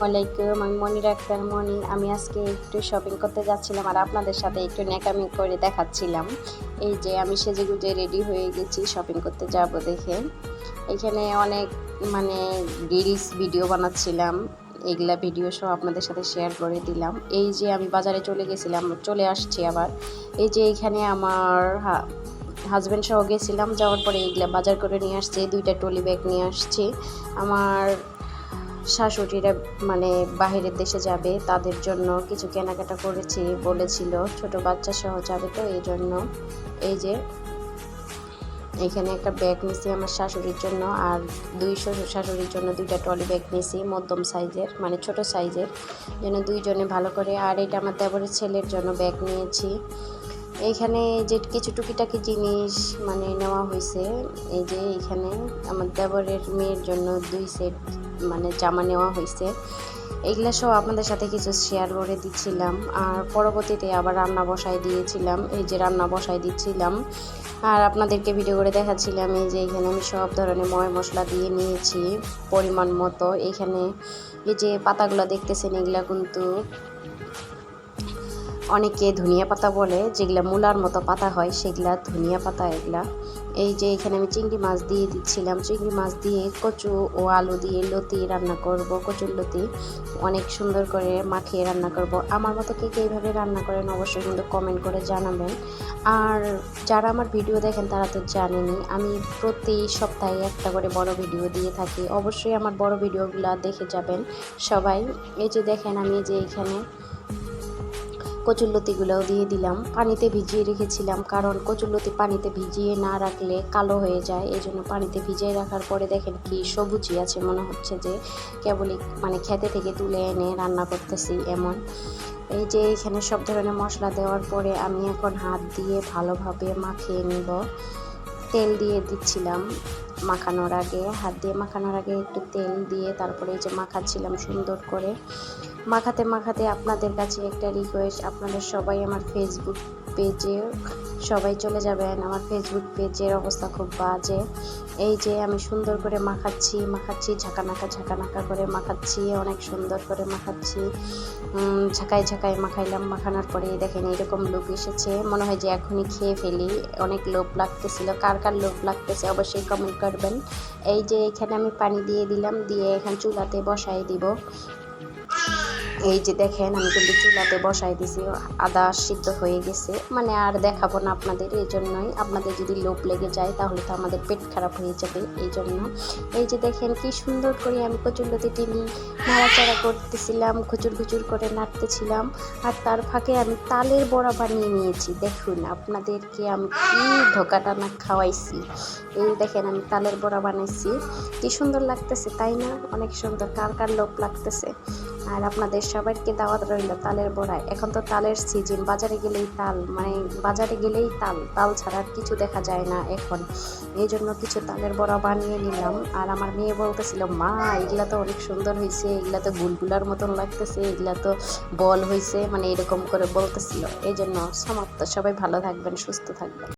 ওয়ালাইকুম আমি মনির আক্তার। মনি, আমি আজকে একটু শপিং করতে যাচ্ছিলাম আর আপনাদের সাথে একটু ন্যাকামি করে দেখাচ্ছিলাম। এই যে আমি সেজে গুজে রেডি হয়ে গেছি শপিং করতে যাব দেখে। এখানে অনেক মানে রিলস ভিডিও বানাচ্ছিলাম। এগুলা ভিডিও সব আপনাদের সাথে শেয়ার করে দিলাম। এই যে আমি বাজারে চলে গেছিলাম, চলে আসছি আবার। এই যে এখানে আমার হাজব্যান্ড সহ গেছিলাম, যাওয়ার পরে এগুলা বাজার করে নিয়ে আসছে, দুইটা ট্রলি ব্যাগ নিয়ে আসছি। আমার শাশুড়িরা মানে বাহিরের দেশে যাবে, তাদের জন্য কিছু কেনাকাটা করেছি বলেছিল। ছোট বাচ্চা সহ যাবে তো, এই জন্য। এই যে, এখানে একটা ব্যাগ নিছি আমার শাশুড়ির জন্য, আর দুই শ্বশুর শাশুড়ির জন্য দুইটা ট্রলি ব্যাগ নিছি, মধ্যম সাইজের মানে ছোট সাইজের যেন দুইজনে ভালো করে, আর এটা আমার দেবরের ছেলের জন্য ব্যাগ নিয়েছি। এইখানে যে কিছু টুকিটাকি জিনিস মানে নেওয়া হয়েছে এই যে এইখানে আমার দেবরের মেয়ের জন্য দুই সেট মানে জামা নেওয়া হয়েছে এগুলো সব আপনাদের সাথে কিছু শেয়ার করে দিচ্ছিলাম। আর পরবর্তীতে আবার রান্না বসাই দিয়েছিলাম, এই যে রান্না বসাই দিচ্ছিলাম। আর আপনাদেরকে ভিডিও করে দেখাচ্ছিলাম এই যে এখানে আমি সব ধরনের ময় মশলা দিয়ে নিয়েছি পরিমাণ মতো। এখানে এই যে পাতাগুলো দেখতেছেন, এগুলা কিন্তু অনেকে ধনিয়া পাতা বলে, যেগুলা মূলার মতো পাতা হয়, সেগুলা ধনিয়া পাতা এগুলা। এই যে এখানে আমি চিংড়ি মাছ দিয়ে দিচ্ছিলাম। চিংড়ি মাছ দিয়ে কচু ও আলু দিয়ে লতি রান্না করব, কচুর লতি। অনেক সুন্দর করে মাখিয়ে রান্না করব। আমার মতো কে কে এইভাবে রান্না করেন অবশ্যই কিন্তু কমেন্ট করে জানাবেন। আর যারা আমার ভিডিও দেখেন তারা তো জানেনি আমি প্রতি সপ্তাহে একটা করে বড় ভিডিও দিয়ে থাকি। অবশ্যই আমার বড় ভিডিওগুলো দেখে যাবেন সবাই। এই যে দেখেন আমি যে এখানে কচুরলতিগুলোও দিয়ে দিলাম। পানিতে ভিজিয়ে রেখেছিলাম কারণ কচুরলতি পানিতে ভিজিয়ে না রাখলে কালো হয়ে যায়। এই জন্য পানিতে ভিজিয়ে রাখার পরে দেখেন কি সবুজই আছে, মনে হচ্ছে যে কেবলই মানে খেতে থেকে তুলে এনে রান্না করতেছি এমন। এই যে এখানে সব ধরনের মশলা দেওয়ার পরে আমি এখন হাত দিয়ে ভালোভাবে মাখিয়ে নিব। তেল দিয়ে দিচ্ছিলাম। মাখানোর আগে, হাত দিয়ে মাখানোর আগে একটু তেল দিয়ে তারপরে এই যে মাখাচ্ছিলাম সুন্দর করে। মাখাতে মাখাতে আপনাদের কাছে একটা রিকোয়েস্ট আপনাদের সবাই আমার ফেসবুক পেজে সবাই চলে যাবেন। আমার ফেসবুক পেজের অবস্থা খুব বাজে। এই যে আমি সুন্দর করে মাখাচ্ছি মাখাচ্ছি, ঝাঁকানাকা ঝাঁকানাকা করে মাখাচ্ছি, অনেক সুন্দর করে মাখাচ্ছি। ঝাঁকাই ঝাঁকাই মাখাইলাম, মাখানোর পরে দেখেন এরকম লোক এসেছে। মনে হয় যে এখনই খেয়ে ফেলি। অনেক লোভ লাগতেছিল। কার কার লোভ লাগতেছে অবশ্যই কমেন্ট করবেন। এই যে এখানে আমি পানি দিয়ে দিলাম, দিয়ে এখানে চুলাতে বসাই দিব। এই যে দেখেন, আমি কিন্তু চুলাতে বসাই দিছি, আদা সিদ্ধ হয়ে গেছে। মানে আর দেখাবো না আপনাদের, এই জন্যই আপনাদের যদি লোভ লেগে যায়, তাহলে তো আমাদের পেট খারাপ হয়ে যাবে, এই জন্য। এই যে দেখেন, কি সুন্দর করে আমি কচুরলতি টিনি, নাড়াচাড়া করতেছিলাম খুচুর খুচুর করে নাড়তেছিলাম, আর তার ফাঁকে আমি তালের বড়া বানিয়ে নিয়েছি। দেখুন, আপনাদেরকে আমি কি ধোকাটা না খাওয়াইছি। এই দেখেন, আমি তালের বড়া বানাইছি। কি সুন্দর লাগতেছে, তাই না? অনেক সুন্দর, কার কার লোভ লাগতেছে। আর আপনাদের সবাইকে দাওয়াত রইল তালের বড়ায়। এখন তো তালের সিজন বাজারে গেলেই তাল মানে বাজারে গেলেই তাল তাল ছাড়া কিছু দেখা যায় না এখন। এই জন্য কিছু তালের বড়া বানিয়ে নিলাম। আর আমার মেয়ে বলতেছিল, মা, এগুলা তো অনেক সুন্দর হয়েছে এগুলা তো গুলগুলার মতন লাগতেছে, এগুলা তো বল হয়েছে মানে এরকম করে বলতেছিল। এই জন্য সমাপ্ত। সবাই ভালো থাকবেন, সুস্থ থাকবেন।